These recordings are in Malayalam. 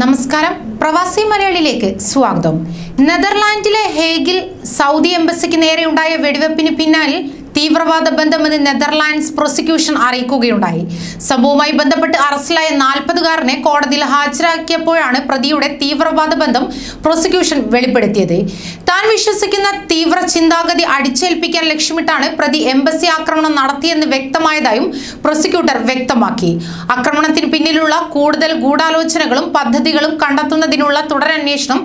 നമസ്കാരം. പ്രവാസി മലയാളിയിലേക്ക് സ്വാഗതം. നെതർലാൻഡിലെ ഹേഗിൽ സൗദി എംബസിക്ക് നേരെയുണ്ടായ വെടിവെപ്പിന് പിന്നാലെ തീവ്രവാദ ബന്ധമെന്ന് നെതർലാൻഡ്സ് പ്രോസിക്യൂഷൻ അറിയിക്കുകയുണ്ടായി. സംഭവവുമായി ബന്ധപ്പെട്ട് അറസ്റ്റിലായ നാൽപ്പതുകാരനെ കോടതിയിൽ ഹാജരാക്കിയപ്പോഴാണ് പ്രതിയുടെ തീവ്രവാദ ബന്ധം പ്രോസിക്യൂഷൻ വെളിപ്പെടുത്തിയത്. താൻ വിശ്വസിക്കുന്ന തീവ്ര ചിന്താഗതി അടിച്ചേൽപ്പിക്കാൻ ലക്ഷ്യമിട്ടാണ് പ്രതി എംബസി ആക്രമണം നടത്തിയെന്ന് വ്യക്തമായതായും പ്രോസിക്യൂട്ടർ വ്യക്തമാക്കി. ആക്രമണത്തിന് പിന്നിലുള്ള കൂടുതൽ ഗൂഢാലോചനകളും പദ്ധതികളും കണ്ടെത്തുന്നതിനുള്ള തുടരന്വേഷണം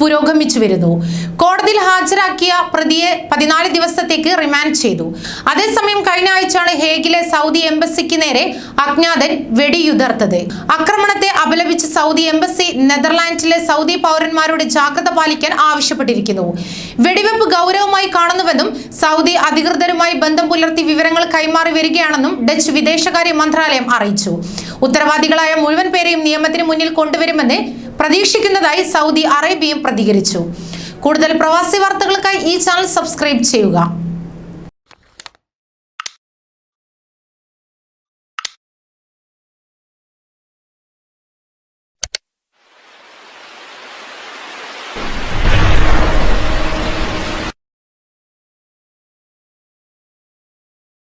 പുരോഗമിച്ചു വരുന്നു. കോടതിയിൽ ഹാജരാക്കിയ പ്രതിയെ പതിനാല് ദിവസത്തേക്ക് റിമാൻഡ് ചെയ്തു. അതേസമയം കഴിഞ്ഞ ആഴ്ചയാണ് ഹേഗിലെ സൗദി എംബസിക്ക് നേരെ അജ്ഞാതൻ വെടിയുതിർത്തത്. ആക്രമണത്തെ അപലപിച്ച് സൗദി എംബസി നെതർലാൻഡിലെ സൗദി പൗരന്മാരോട് ജാഗ്രത പാലിക്കാൻ ആവശ്യപ്പെട്ടിരിക്കുന്നു. വെടിവെപ്പ് ഗൗരവമായി കാണുന്നുവെന്നും സൗദി അധികൃതരുമായി ബന്ധം പുലർത്തി വിവരങ്ങൾ കൈമാറി വരികയാണെന്നും ഡച്ച് വിദേശകാര്യ മന്ത്രാലയം അറിയിച്ചു. ഉത്തരവാദികളായ മുഴുവൻ പേരെയും നിയമത്തിന് മുന്നിൽ കൊണ്ടുവരുമെന്ന് പ്രതീക്ഷിക്കുന്നതായി സൗദി അറേബ്യയും പ്രതികരിച്ചു. കൂടുതൽ പ്രവാസി വാർത്തകൾക്കായി ഈ ചാനൽ സബ്സ്ക്രൈബ് ചെയ്യുക.